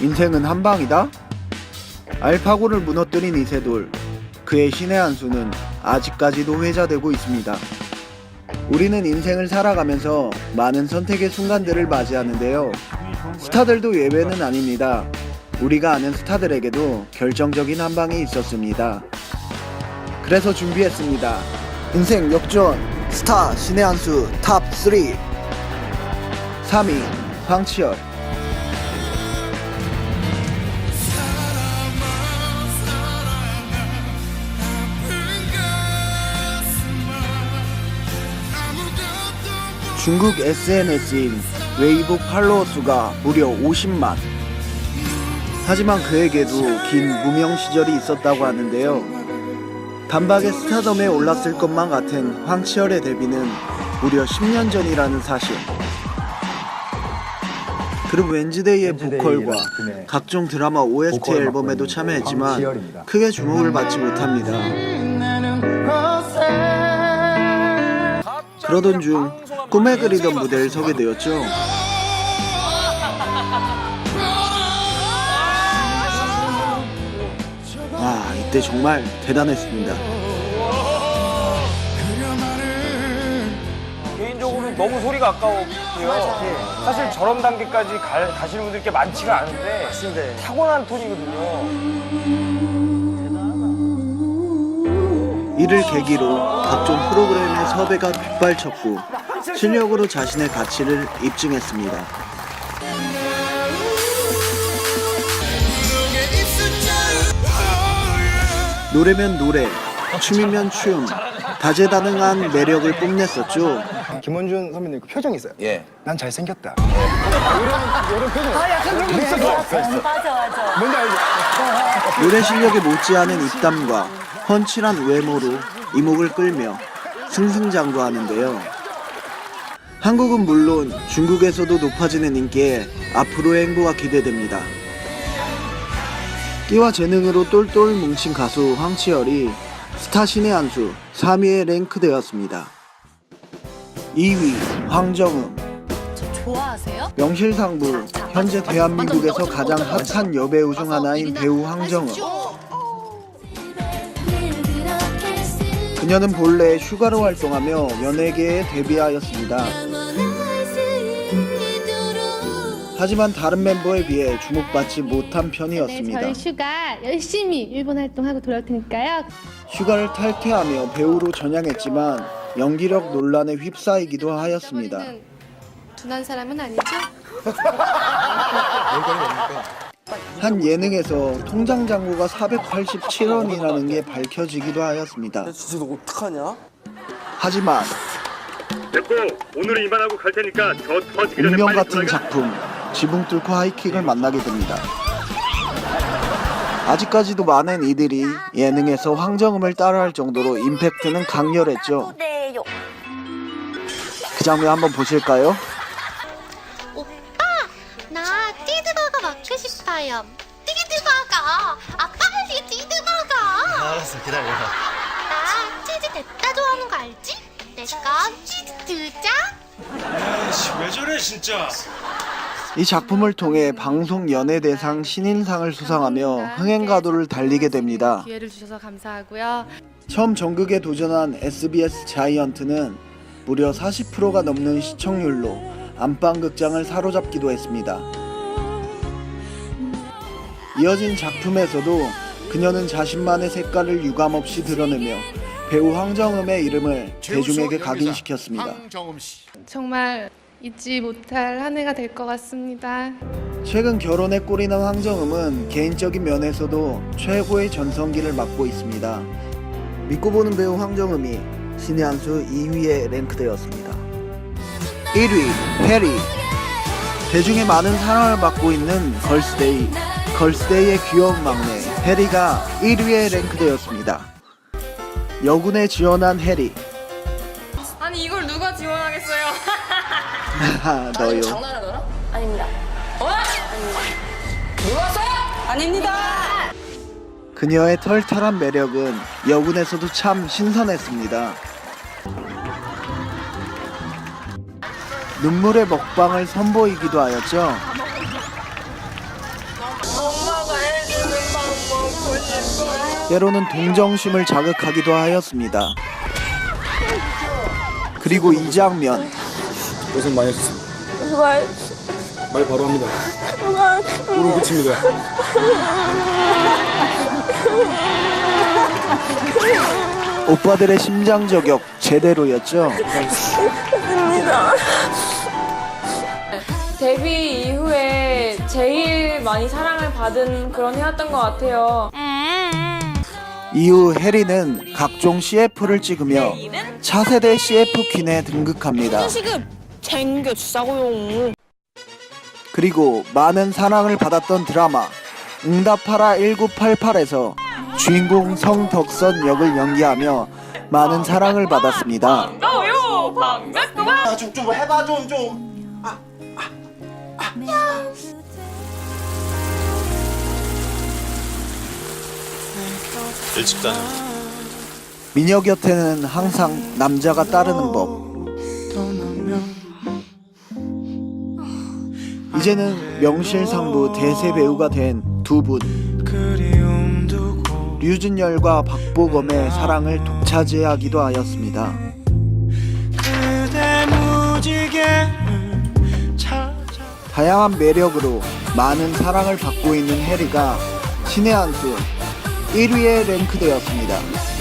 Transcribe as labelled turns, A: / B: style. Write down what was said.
A: 인생은 한 방이다? 알파고를 무너뜨린 이세돌. 그의 신의 한 수는 아직까지도 회자되고 있습니다. 우리는 인생을 살아가면서 많은 선택의 순간들을 맞이하는데요. 스타들도 예외는 아닙니다. 우리가 아는 스타들에게도 결정적인 한 방이 있었습니다. 그래서 준비했습니다. 인생 역전 스타 신의 한수 탑 3. 3위 황치열 중국 SNS인 웨이보 팔로워 수가 무려 50만. 하지만 그에게도 긴 무명 시절이 있었다고 하는데요. 단박에 스타덤에 올랐을 것만 같은 황치열의 데뷔는 무려 10년 전이라는 사실. 그리고 웬즈데이의 보컬과
B: 팀의
A: 각종 드라마 OST 앨범에도
B: 있는
A: 참여했지만. 크게 주목을 받지 못합니다. 그러던 중 꿈에 그리던 무대를 서게 되었죠. 와, 이때 정말 대단했습니다.
C: 개인적으로 너무 소리가 아까웠고요. 사실 저런 단계까지 가, 가시는 분들 꽤 많지가 않은데 타고난 톤이거든요.
A: 이를 계기로 각종 프로그램의 섭외가 빗발쳤고 실력으로 자신의 가치를 입증했습니다. 노래면 노래, 춤이면 춤, 다재다능한 매력을 뽐냈었죠.
B: 김원준 선배님 그 표정이 있어요.
C: 예.
B: 난 잘생겼다. 이런 이런 표정. 아 약간 좀 있었어.
D: 맞아 맞아.
B: 뭔지 알죠?
A: 노래 실력에 못지않은 입담과 펀치란 외모로 이목을 끌며 승승장구하는데요. 한국은 물론 중국에서도 높아지는 인기에 앞으로의 행보가 기대됩니다. 끼와 재능으로 똘똘 뭉친 가수 황치열이 스타 신의 한수 3위에 랭크되었습니다. 2위 황정음
D: 저 좋아하세요?
A: 명실상부 현재 대한민국에서 가장 핫한 여배우 중 하나인 배우 황정음 그녀는 본래 슈가로 활동하며 연예계에 데뷔하였습니다. 하지만 다른 멤버에 비해 주목받지 못한
E: 네,
A: 편이었습니다.
E: 저희 슈가 열심히 일본 활동하고 돌아올 테니까요.
A: 슈가를 탈퇴하며 배우로 전향했지만 연기력 논란에 휩싸이기도 하였습니다.
E: 둔한 사람은 아니죠?
A: 한 예능에서 통장 잔고가 487원이라는 게 밝혀지기도 하였습니다.
C: 진짜 너 어떡하냐?
A: 하지만
F: 됐고 오늘은 이만하고 갈 테니까 저 터지기 전에
A: 운명
F: 빨리
A: 같은
F: 돌아가.
A: 작품 지붕 뚫고 하이킥을 만나게 됩니다. 아직까지도 많은 이들이 예능에서 황정음을 따라할 정도로 임팩트는 강렬했죠. 그 장면 한번 보실까요?
G: 싶어요. 치즈버거. 아빠 빨리 치즈버거.
H: 알았어 기다려
G: 나 치즈 냅다 좋아하는 거 알지? 내가 치즈 두 장?
H: 아이씨 왜 저래 진짜
A: 이 작품을 통해 방송 연예대상 신인상을 수상하며 흥행가도를 달리게 됩니다.
E: 기회를 주셔서 감사하고요.
A: 처음 전극에 도전한 SBS 자이언트는 무려 40%가 넘는 시청률로 안방극장을 사로잡기도 했습니다. 이어진 작품에서도 그녀는 자신만의 색깔을 유감없이 드러내며 배우 황정음의 이름을 대중에게 각인시켰습니다.
E: 정말 잊지 못할 한 해가 될 것 같습니다.
A: 최근 결혼에 꼴이 난 황정음은 개인적인 면에서도 최고의 전성기를 맞고 있습니다. 믿고 보는 배우 황정음이 신의 한 수 2위에 랭크되었습니다. 1위 해리 대중의 많은 사랑을 받고 있는 걸스데이 걸스데이의 귀여운 막내 해리가 1위에 랭크되었습니다. 여군에 지원한 해리
I: 아니 이걸 누가 지원하겠어요?
A: 하하 너요
I: 아닙니다.
A: 그녀의 털털한 매력은 여군에서도 참 신선했습니다. 눈물의 먹방을 선보이기도 하였죠. 때로는 동정심을 자극하기도 하였습니다. 그리고 이 장면
B: 고생 많이 했습니다. 말 바로 합니다. 울음 그칩니다.
A: 오빠들의 심장 저격 제대로였죠.
I: 데뷔 이후에 제일 많이 사랑을 받은 그런 해였던 것 같아요.
A: 이후 해리는 각종 CF를 찍으며 차세대 CF 퀸에 등극합니다.
I: 지금.
A: 그리고 많은 사랑을 받았던 드라마 응답하라 1988에서 주인공 성덕선 역을 연기하며 많은 사랑을 받았습니다.
I: 어요 방백구만.
H: 일찍 다녀.
A: 미녀 곁에는 항상 남자가 따르는 법. 이제는 명실상부 대세 배우가 된 두 분. 류준열과 박보검의 사랑을 독차지하기도 하였습니다. 다양한 매력으로 많은 사랑을 받고 있는 해리가 신의 한 수 1위에 랭크되었습니다.